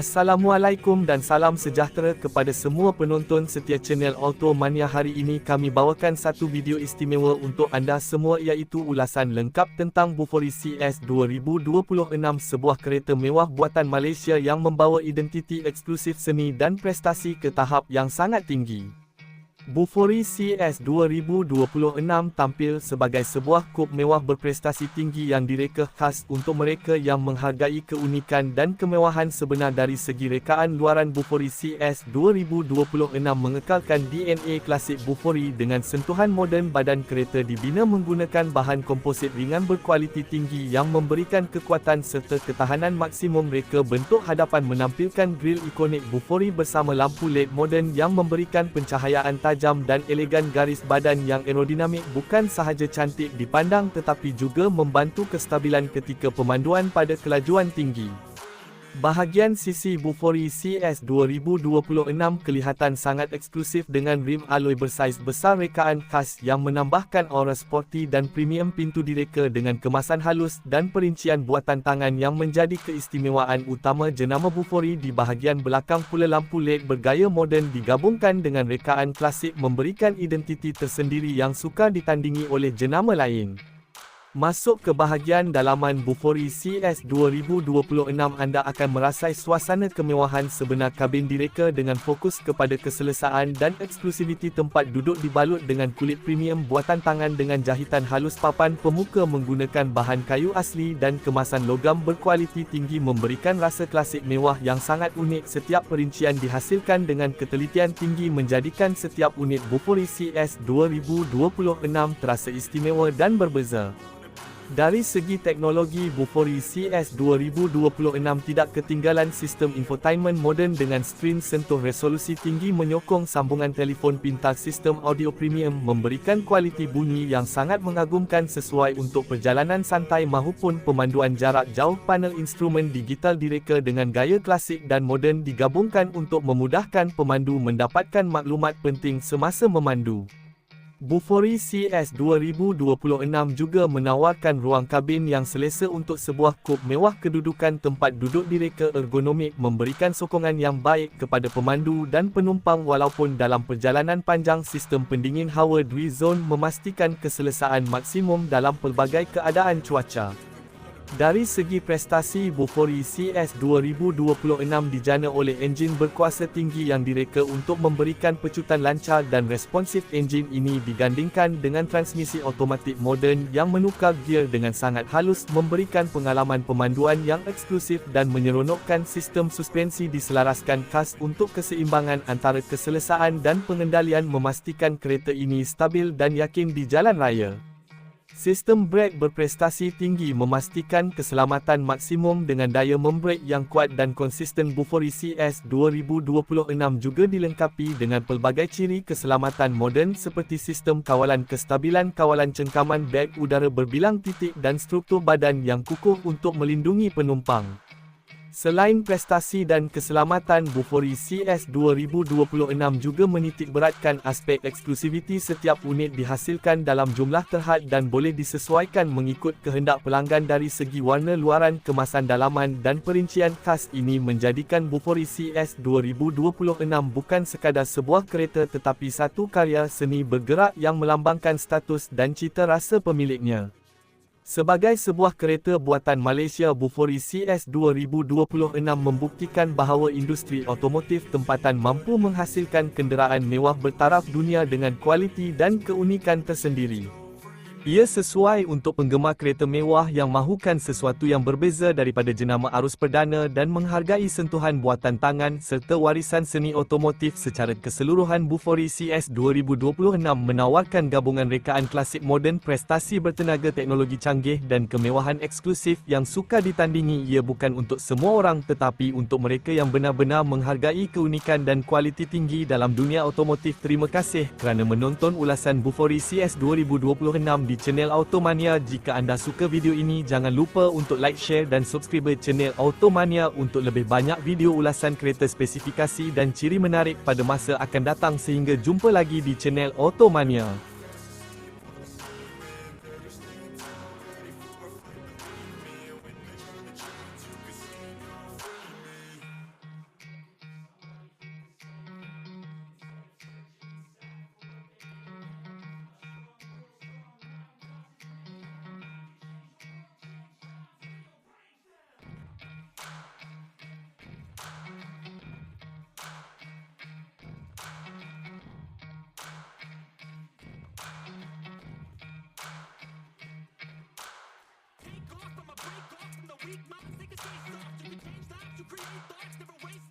Assalamualaikum dan salam sejahtera kepada semua penonton setia channel Auto Mania hari ini kami bawakan satu video istimewa untuk anda semua iaitu ulasan lengkap tentang Bufori CS 2026 sebuah kereta mewah buatan Malaysia yang membawa identiti eksklusif seni dan prestasi ke tahap yang sangat tinggi. Bufori CS 2026 tampil sebagai sebuah kop mewah berprestasi tinggi yang direka khas untuk mereka yang menghargai keunikan dan kemewahan sebenar dari segi rekaan luaran Bufori CS 2026 mengekalkan DNA klasik Bufori dengan sentuhan moden badan kereta dibina menggunakan bahan komposit ringan berkualiti tinggi yang memberikan kekuatan serta ketahanan maksimum reka bentuk hadapan menampilkan grill ikonik Bufori bersama lampu LED moden yang memberikan pencahayaan tajam dan elegan garis badan yang aerodinamik bukan sahaja cantik dipandang tetapi juga membantu kestabilan ketika pemanduan pada kelajuan tinggi. Bahagian sisi Bufori CS 2026 kelihatan sangat eksklusif dengan rim alloy bersaiz besar rekaan khas yang menambahkan aura sporty dan premium pintu direka dengan kemasan halus dan perincian buatan tangan yang menjadi keistimewaan utama jenama Bufori di bahagian belakang pula lampu LED bergaya moden digabungkan dengan rekaan klasik memberikan identiti tersendiri yang sukar ditandingi oleh jenama lain. Masuk ke bahagian dalaman Bufori CS 2026 anda akan merasai suasana kemewahan sebenar kabin direka dengan fokus kepada keselesaan dan eksklusiviti tempat duduk dibalut dengan kulit premium buatan tangan dengan jahitan halus papan pemuka menggunakan bahan kayu asli dan kemasan logam berkualiti tinggi memberikan rasa klasik mewah yang sangat unik setiap perincian dihasilkan dengan ketelitian tinggi menjadikan setiap unit Bufori CS 2026 terasa istimewa dan berbeza. Dari segi teknologi Bufori CS 2026 tidak ketinggalan sistem infotainment moden dengan skrin sentuh resolusi tinggi menyokong sambungan telefon pintar sistem audio premium memberikan kualiti bunyi yang sangat mengagumkan sesuai untuk perjalanan santai maupun pemanduan jarak jauh panel instrumen digital direka dengan gaya klasik dan moden digabungkan untuk memudahkan pemandu mendapatkan maklumat penting semasa memandu. Bufori CS 2026 juga menawarkan ruang kabin yang selesa untuk sebuah kop mewah kedudukan tempat duduk direka ergonomik memberikan sokongan yang baik kepada pemandu dan penumpang walaupun dalam perjalanan panjang sistem pendingin hawa dui zone memastikan keselesaan maksimum dalam pelbagai keadaan cuaca. Dari segi prestasi Bufori CS 2026 dijana oleh enjin berkuasa tinggi yang direka untuk memberikan pecutan lancar dan responsif enjin ini digandingkan dengan transmisi automatik moden yang menukar gear dengan sangat halus memberikan pengalaman pemanduan yang eksklusif dan menyeronokkan sistem suspensi diselaraskan khas untuk keseimbangan antara keselesaan dan pengendalian memastikan kereta ini stabil dan yakin di jalan raya. Sistem brek berprestasi tinggi memastikan keselamatan maksimum dengan daya membrek yang kuat dan konsisten Bufori CS 2026 juga dilengkapi dengan pelbagai ciri keselamatan moden seperti sistem kawalan kestabilan kawalan cengkaman beg udara berbilang titik dan struktur badan yang kukuh untuk melindungi penumpang. Selain prestasi dan keselamatan Bufori CS 2026 juga menitik beratkan aspek eksklusiviti setiap unit dihasilkan dalam jumlah terhad dan boleh disesuaikan mengikut kehendak pelanggan dari segi warna luaran kemasan dalaman dan perincian khas ini menjadikan Bufori CS 2026 bukan sekadar sebuah kereta tetapi satu karya seni bergerak yang melambangkan status dan cita rasa pemiliknya. Sebagai sebuah kereta buatan Malaysia Bufori CS 2026 membuktikan bahawa industri otomotif tempatan mampu menghasilkan kenderaan mewah bertaraf dunia dengan kualiti dan keunikan tersendiri. Ia sesuai untuk penggemar kereta mewah yang mahukan sesuatu yang berbeza daripada jenama arus perdana dan menghargai sentuhan buatan tangan serta warisan seni otomotif secara keseluruhan Bufori CS 2026 menawarkan gabungan rekaan klasik moden prestasi bertenaga teknologi canggih dan kemewahan eksklusif yang suka ditandingi. Ia bukan untuk semua orang tetapi untuk mereka yang benar-benar menghargai keunikan dan kualiti tinggi dalam dunia otomotif. Terima kasih kerana menonton ulasan Bufori CS 2026 di channel Automania. Jika anda suka video ini, jangan lupa untuk like, share dan subscribe channel Automania untuk lebih banyak video ulasan kereta spesifikasi dan ciri menarik pada masa akan datang sehingga jumpa lagi di channel Automania. Thoughts never waste